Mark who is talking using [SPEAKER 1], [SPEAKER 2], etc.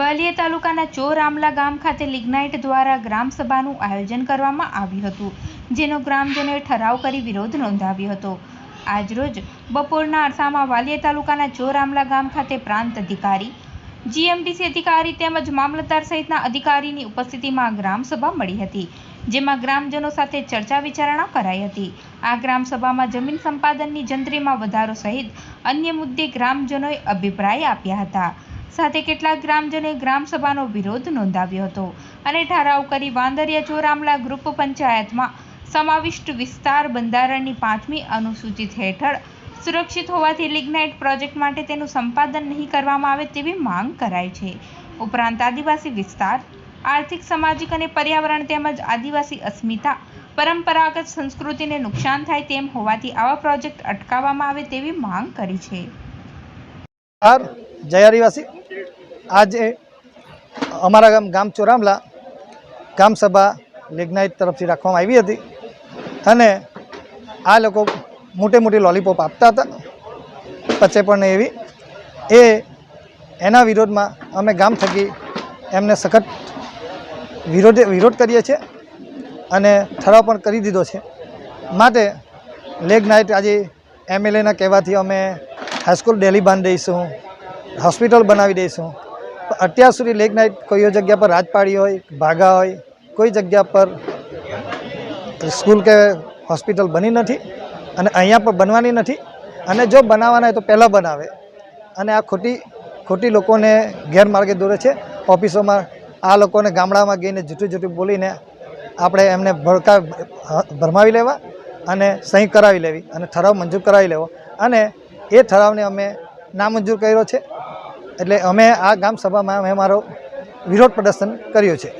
[SPEAKER 1] વાલિયા તાલુકાના ચોર આમલા ગામ ખાતે લિગ્નાઇટ દ્વારા ગ્રામસભાનું આયોજન કરવામાં આવ્યું હતું, જેનો ગ્રામજનોએ ઠરાવ કરી વિરોધ નોંધાવ્યો હતો. આજરોજ બપોરના અરસામાં વાલિયા તાલુકાના ચોર આમલા ગામ ખાતે પ્રાંત અધિકારી, જીએમડીસી અધિકારી તેમજ મામલતદાર સહિતના અધિકારીની ઉપસ્થિતિમાં ગ્રામસભા મળી હતી, જેમાં ગ્રામજનો સાથે ચર્ચા વિચારણા કરાઈ હતી. આ ગ્રામસભામાં જમીન સંપાદનની જંત્રીમાં વધારો સહિત અન્ય મુદ્દે ગ્રામજનોએ અભિપ્રાય આપ્યા હતા. સાથે કેટલાક ગ્રામજનોએ ગ્રામસભાનો વિરોધ નોંધાવ્યો હતો અને ઠરાવ કરી વાંદરિયા ચોરામલા ગ્રુપ પંચાયતમાં સમાવિષ્ટ વિસ્તાર બંધારણની પાંચમી અનુસૂચિત હેઠળ સુરક્ષિત હોવાથી લિગ્નાઇટ પ્રોજેક્ટ માટે તેનું સંપાદન નહીં કરવામાં આવે તેવી માંગ કરાઈ છે. ઉપરાંત આદિવાસી વિસ્તાર, આર્થિક, સામાજિક અને પર્યાવરણ તેમજ આદિવાસી અસ્મિતા, પરંપરાગત સંસ્કૃતિને નુકસાન થાય તેમ હોવાથી આવા પ્રોજેક્ટ અટકાવવામાં આવે તેવી માંગ કરી છે.
[SPEAKER 2] જય આદિવાસી. આજે અમારા ગામ ગામ ચોરામલા ગામ લેગ્નાઇટ તરફથી રાખવામાં આવી હતી અને આ લોકો મોટે મોટી લોલીપોપ આપતા હતા. પચે પણ એવી. એ એના વિરોધમાં અમે ગામ થકી એમને સખત વિરોધ વિરોધ કરીએ છીએ અને ઠરાવ પણ કરી દીધો છે. માટે લેગ નાઇટ આજે એમએલએના કહેવાથી અમે હાઈસ્કૂલ ડેલી બાંધી દઈશું, હોસ્પિટલ બનાવી દઈશું અત્યાર સુધી લેગ નાઇટ કોઈ જગ્યા પર રાજપાડી હોય, ભાગા હોય, કોઈ જગ્યા પર સ્કૂલ કે હોસ્પિટલ બની નથી અને અહીંયા પણ બનવાની નથી. અને જો બનાવવાના હોય તો પહેલાં બનાવે. અને આ ખોટી ખોટી લોકોને ગેરમાર્ગે દોરે છે. ઓફિસોમાં આ લોકોને ગામડામાં ગઈને જૂઠું જૂઠું બોલીને આપણે એમને ભડકા ભરમાવી લેવા અને સહી કરાવી લેવી અને ઠરાવ મંજૂર કરાવી લેવો. અને એ ઠરાવને અમે નામંજૂર કર્યો છે. એટલે અમે આ ગામ સભામાં અમે મારો વિરોધ પ્રદર્શન કર્યું છે.